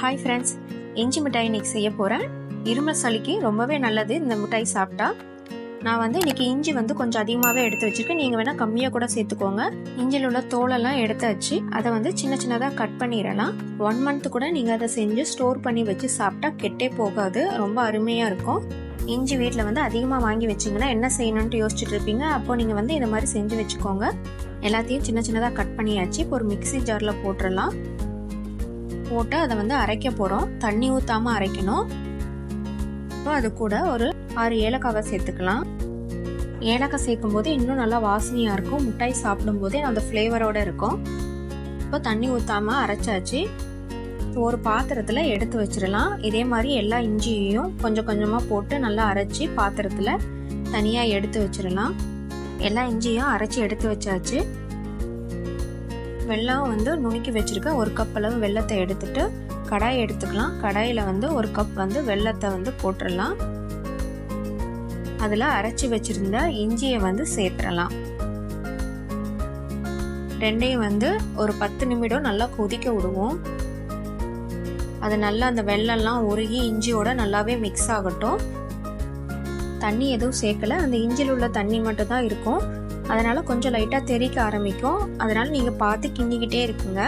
Hi friends இஞ்சி மிட்டாய் இன்றைக்கி செய்ய போகிறேன் இருமல் சளிக்கு ரொம்பவே நல்லது. இந்த மிட்டாய் சாப்பிட்டா. நான் வந்து இன்றைக்கி இஞ்சி வந்து கொஞ்சம் அதிகமாகவே எடுத்து வச்சுருக்கேன். நீங்கள் வேணால் கம்மியாக கூட சேர்த்துக்கோங்க. இஞ்சியில் உள்ள தோலெல்லாம் எடுத்து வச்சு அதை வந்து சின்ன சின்னதாக கட் பண்ணிடலாம். ஒன் மந்த் கூட நீங்கள் அதை செஞ்சு ஸ்டோர் பண்ணி வச்சு சாப்பிட்டா கெட்டே போகாது. ரொம்ப அருமையாக இருக்கும். இஞ்சி வீட்டில் வந்து அதிகமாக வாங்கி வச்சிங்கன்னா என்ன செய்யணுன்ட்டு யோசிச்சுட்டு இருப்பீங்க. அப்போ நீங்கள் வந்து இந்த மாதிரி செஞ்சு வச்சுக்கோங்க. எல்லாத்தையும் சின்ன சின்னதாக கட் பண்ணியாச்சு. இப்போ ஒரு மிக்ஸி ஜாரில் போட்டுடலாம். போட்டு அதை வந்து அரைக்க போகிறோம் தண்ணி ஊற்றாமல் அரைக்கணும். இப்போ அது கூட ஒரு ஆறு ஏலக்காவை சேர்த்துக்கலாம். ஏலக்காய் சேர்க்கும் போது இன்னும் நல்லா வாசனையாக இருக்கும். மிட்டாய் சாப்பிடும்போதே அந்த ஃப்ளேவரோடு இருக்கும். இப்போ தண்ணி ஊற்றாமல் அரைச்சாச்சு. ஒரு பாத்திரத்தில் எடுத்து வச்சிடலாம். இதே மாதிரி எல்லா இஞ்சியையும் கொஞ்சம் கொஞ்சமாக போட்டு நல்லா அரைச்சி பாத்திரத்தில் தனியாக எடுத்து வச்சிடலாம். எல்லா இஞ்சியும் அரைச்சி எடுத்து வச்சாச்சு. வெள்ளம் வந்து நுணுக்கி வச்சுருக்க ஒரு கப் அளவு வெள்ளத்தை எடுத்துட்டு கடாய் எடுத்துக்கலாம். கடாயில் வந்து ஒரு கப் வந்து வெள்ளத்தை வந்து போட்டுடலாம் அதில் அரைச்சி வச்சுருந்த இஞ்சியை வந்து சேர்த்துடலாம் ரெண்டையும் வந்து ஒரு பத்து நிமிடம் நல்லா கொதிக்க விடுவோம். அது நல்லா அந்த வெள்ளம்லாம் உருகி இஞ்சியோட நல்லாவே மிக்ஸ் ஆகட்டும். தண்ணி எதுவும் சேர்க்கல. அந்த இஞ்சியில் உள்ள தண்ணி மட்டும் தான் இருக்கும். அதனால் கொஞ்சம் லைட்டாக தெறிக்க ஆரம்பிக்கும். அதனால் நீங்கள் பார்த்து கிண்டிக்கிட்டே இருக்குங்க.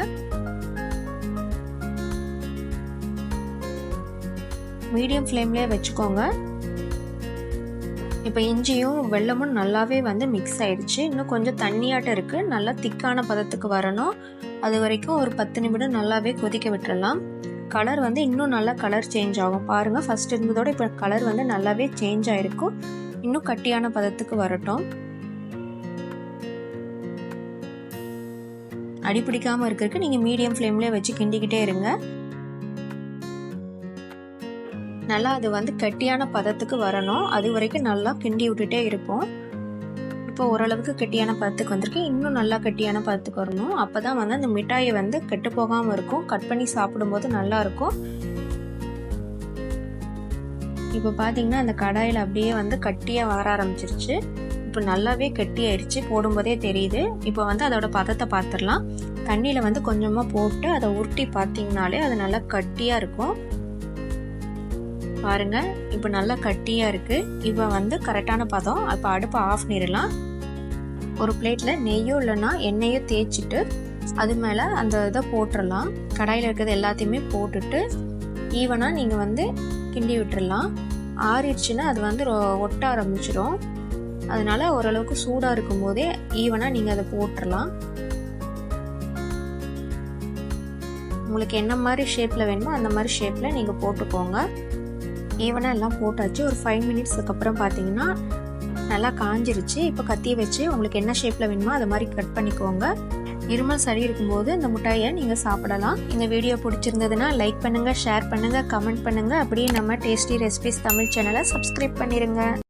மீடியம் ஃப்ளேம்லேயே வச்சுக்கோங்க. இப்போ இஞ்சியும் வெள்ளமும் நல்லாவே வந்து மிக்ஸ் ஆயிடுச்சு இன்னும் கொஞ்சம் தண்ணியாட்டம் இருக்குது நல்லா திக்கான பதத்துக்கு வரணும். அது வரைக்கும் ஒரு பத்து நிமிடம் நல்லாவே கொதிக்க விட்டுடலாம் கலர் வந்து இன்னும் நல்லா கலர் சேஞ்ச் ஆகும். பாருங்கள் ஃபஸ்ட் இருந்ததோட இப்போ கலர் வந்து நல்லாவே சேஞ்ச் ஆகிருக்கும் இன்னும் கட்டியான பதத்துக்கு வரட்டும். அடிப்பிடிக்காமல் இருக்கிறதுக்கு நீங்கள் மீடியம் ஃப்ளேம்லேயே வச்சு கிண்டிக்கிட்டே இருங்க. நல்லா அது வந்து கட்டியான பதத்துக்கு வரணும். அது வரைக்கும் நல்லா கிண்டி விட்டுட்டே இருப்போம். இப்போ ஓரளவுக்கு கெட்டியான பதத்துக்கு வந்திருக்கு. இன்னும் நல்லா கெட்டியான பதத்துக்கு வரணும். அப்போ தான் வந்து அந்த மிட்டாயை வந்து கெட்டு போகாமல் இருக்கும். கட் பண்ணி சாப்பிடும்போது நல்லா இருக்கும். இப்போ பார்த்தீங்கன்னா அந்த கடாயில் அப்படியே வந்து கட்டியாக வர ஆரம்பிச்சிருச்சு. இப்போ நல்லாவே கட்டி ஆயிடுச்சு போடும்போதே தெரியுது. இப்போ வந்து அதோட பதத்தை பார்த்துடலாம் தண்ணியில் வந்து கொஞ்சமாக போட்டு அதை உருட்டி பார்த்தீங்கனாலே அது நல்லா கட்டியாக இருக்கும். பாருங்கள் இப்போ நல்லா கட்டியாக இருக்குது இப்போ வந்து கரெக்டான பதம். அப்போ அடுப்பை ஆஃப் பண்ணிடலாம். ஒரு பிளேட்டில் நெய்யோ இல்லைன்னா எண்ணெயோ தேய்ச்சிட்டு அது மேலே அந்த இதை போட்டுடலாம். கடாயில் இருக்கிறது எல்லாத்தையுமே போட்டுட்டு ஈவனாக நீங்கள் வந்து கிண்டி விட்டுடலாம். ஆறிடுச்சுன்னா அது வந்து ஒட்ட ஆரம்பிச்சிடும் அதனால் ஓரளவுக்கு சூடாக இருக்கும்போதே ஈவனாக நீங்கள் அதை போட்டுடலாம் உங்களுக்கு என்ன மாதிரி ஷேப்பில் வேணுமோ அந்த மாதிரி ஷேப்பில் நீங்கள் போட்டுக்கோங்க. ஈவனாக எல்லாம் போட்டாச்சு. ஒரு ஃபைவ் மினிட்ஸுக்கு அப்புறம் பார்த்தீங்கன்னா நல்லா காஞ்சிருச்சு. இப்போ கத்தி வச்சு உங்களுக்கு என்ன ஷேப்பில் வேணுமோ அதை மாதிரி கட் பண்ணிக்கோங்க. இருமல் சளி இருக்கும்போது இந்த முட்டாயை நீங்கள் சாப்பிடலாம். இந்த வீடியோ பிடிச்சிருந்ததுன்னா லைக் பண்ணுங்கள் ஷேர் பண்ணுங்கள் கமெண்ட் பண்ணுங்கள் அப்படியே நம்ம டேஸ்டி ரெசிபிஸ் தமிழ் சேனலை சப்ஸ்கிரைப் பண்ணிடுங்க